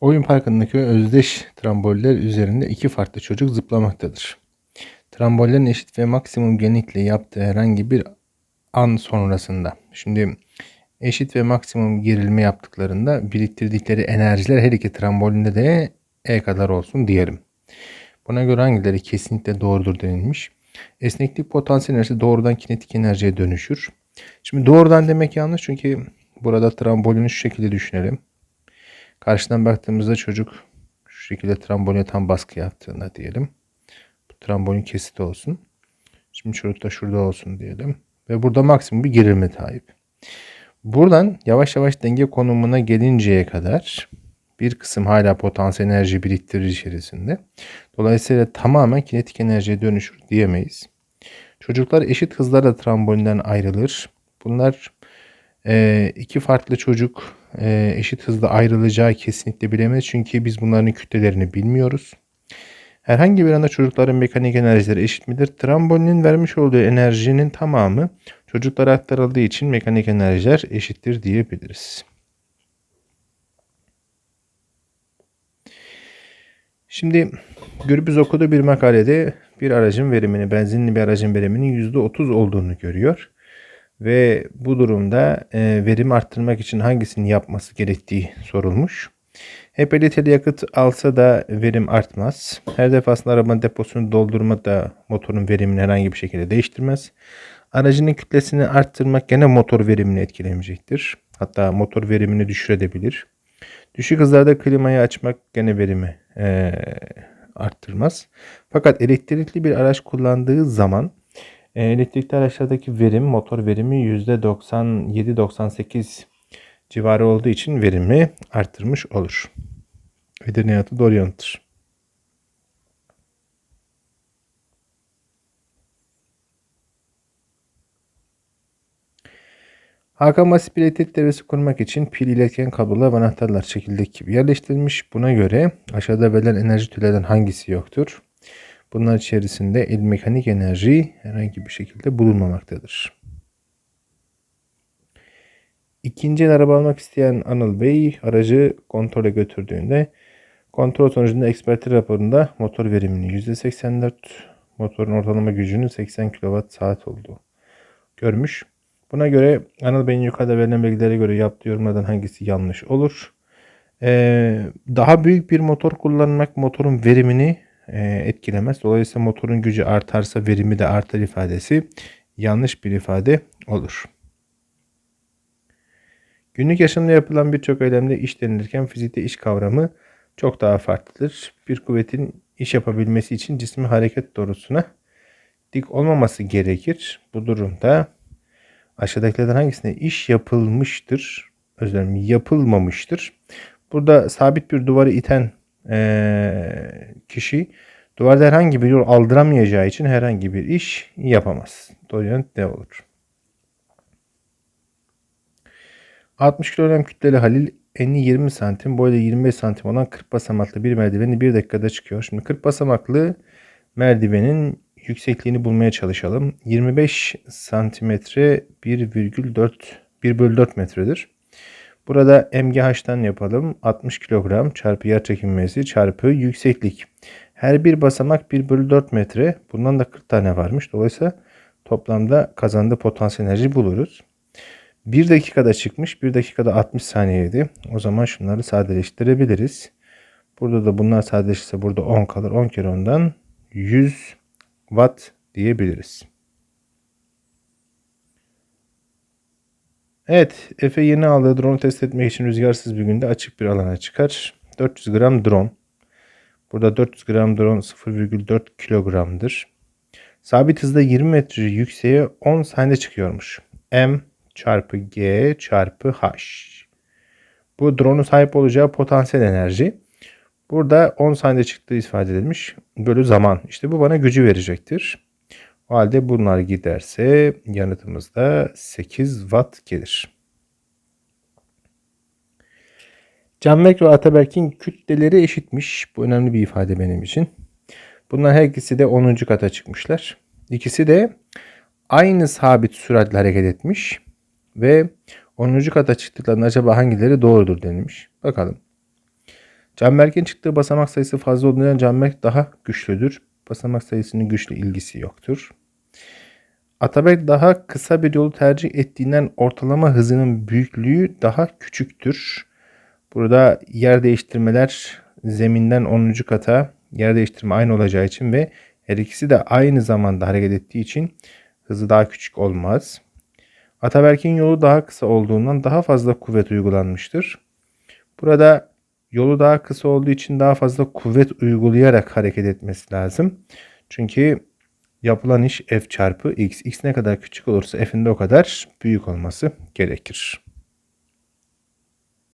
Oyun parkındaki özdeş tramboller üzerinde iki farklı çocuk zıplamaktadır. Trambollerin eşit ve maksimum genlikle yaptığı herhangi bir an sonrasında. Şimdi eşit ve maksimum gerilme yaptıklarında biriktirdikleri enerjiler her iki trambolinde de E kadar olsun diyelim. Buna göre hangileri kesinlikle doğrudur denilmiş. Esneklik potansiyel enerjisi doğrudan kinetik enerjiye dönüşür. Şimdi doğrudan demek yanlış çünkü burada trambolini şu şekilde düşünelim. Karşıdan baktığımızda çocuk şu şekilde tramboline tam baskı yaptığında diyelim. Bu trambolin kesit olsun. Şimdi çocuk da şurada olsun diyelim. Ve burada maksimum bir gerilme sahip. Buradan yavaş yavaş denge konumuna gelinceye kadar bir kısım hala potansiyel enerji biriktirir içerisinde. Dolayısıyla tamamen kinetik enerjiye dönüşür diyemeyiz. Çocuklar eşit hızlarla trambolinden ayrılır. Bunlar e, iki farklı çocuk e, eşit hızda ayrılacağı kesinlikle bilemez. Çünkü biz bunların kütlelerini bilmiyoruz. Herhangi bir anda çocukların mekanik enerjileri eşit midir? Trambolinin vermiş olduğu enerjinin tamamı çocuklara aktarıldığı için mekanik enerjiler eşittir diyebiliriz. Şimdi Gürbüz okuduğu bir makalede bir aracın verimini, benzinli bir aracın veriminin %30 olduğunu görüyor. Ve bu durumda e, verimi arttırmak için hangisini yapması gerektiği sorulmuş. Hep liteli yakıt alsa da verim artmaz. Her defasında arabanın deposunu doldurma da motorun verimini herhangi bir şekilde değiştirmez. Aracının kütlesini arttırmak gene motor verimini etkilemeyecektir. Hatta motor verimini düşürebilir. Düşük hızlarda klimayı açmak gene verimi e, arttırmaz. Fakat elektrikli bir araç kullandığı zaman elektrikli araçlardaki verim, motor verimi %97-98 civarı olduğu için verimi arttırmış olur. Edirne yanıtı doğru yanıttır. Hakan basit bir elektrik devresi kurmak için pil iletken kablolar ve anahtarlar çekirdek gibi yerleştirilmiş. Buna göre aşağıda verilen enerji türlerden hangisi yoktur? Bunlar içerisinde el mekanik enerji herhangi bir şekilde bulunmamaktadır. İkinci el araba almak isteyen Anıl Bey aracı kontrole götürdüğünde kontrol sonucunda eksperti raporunda motor veriminin %84 motorun ortalama gücünün 80 kWh olduğu görmüş. Buna göre Anıl Bey'in yukarıda verilen bilgilere göre yaptığı yorumlardan hangisi yanlış olur? Ee, daha büyük bir motor kullanmak motorun verimini etkilemez. Dolayısıyla motorun gücü artarsa verimi de artar ifadesi yanlış bir ifade olur. Günlük yaşamda yapılan birçok eylemde iş denilirken fizikte iş kavramı çok daha farklıdır. Bir kuvvetin iş yapabilmesi için cismi hareket doğrusuna dik olmaması gerekir. Bu durumda aşağıdakilerden hangisine iş yapılmıştır? Özür yapılmamıştır. Burada sabit bir duvarı iten e, kişi duvarda herhangi bir yol aldıramayacağı için herhangi bir iş yapamaz. Doğru yanıt ne olur? 60 kilogram kütleli Halil eni 20 santim, boyu da 25 santim olan 40 basamaklı bir merdiveni 1 dakikada çıkıyor. Şimdi 40 basamaklı merdivenin yüksekliğini bulmaya çalışalım. 25 santimetre 1,4 1 bölü 4 metredir. Burada MGH'tan yapalım. 60 kilogram çarpı yer çekilmesi çarpı yükseklik. Her bir basamak 1 bölü 4 metre. Bundan da 40 tane varmış. Dolayısıyla toplamda kazandığı potansiyel enerji buluruz. 1 dakikada çıkmış. 1 dakikada 60 saniyeydi. O zaman şunları sadeleştirebiliriz. Burada da bunlar sadeleşirse burada 10 kalır. 10 kere ondan 100 watt diyebiliriz. Evet, Efe yeni aldığı drone test etmek için rüzgarsız bir günde açık bir alana çıkar. 400 gram drone. Burada 400 gram drone 0,4 kilogramdır. Sabit hızda 20 metre yükseğe 10 saniyede çıkıyormuş. M çarpı G çarpı H. Bu drone'un sahip olacağı potansiyel enerji. Burada 10 saniyede çıktığı ifade edilmiş. Bölü zaman. İşte bu bana gücü verecektir. O halde bunlar giderse yanıtımız da 8 watt gelir. Canberk ve Ataberk'in kütleleri eşitmiş. Bu önemli bir ifade benim için. Bunlar her ikisi de 10. kata çıkmışlar. İkisi de aynı sabit süratle hareket etmiş. Ve 10. kata çıktıklarında acaba hangileri doğrudur denilmiş. Bakalım. Canberk'in çıktığı basamak sayısı fazla olduğundan Canberk daha güçlüdür. Basamak sayısının güçlü ilgisi yoktur. Atabek daha kısa bir yolu tercih ettiğinden ortalama hızının büyüklüğü daha küçüktür. Burada yer değiştirmeler zeminden 10. kata yer değiştirme aynı olacağı için ve her ikisi de aynı zamanda hareket ettiği için hızı daha küçük olmaz. Ataberk'in yolu daha kısa olduğundan daha fazla kuvvet uygulanmıştır. Burada yolu daha kısa olduğu için daha fazla kuvvet uygulayarak hareket etmesi lazım. Çünkü yapılan iş f çarpı x. x ne kadar küçük olursa f'in de o kadar büyük olması gerekir.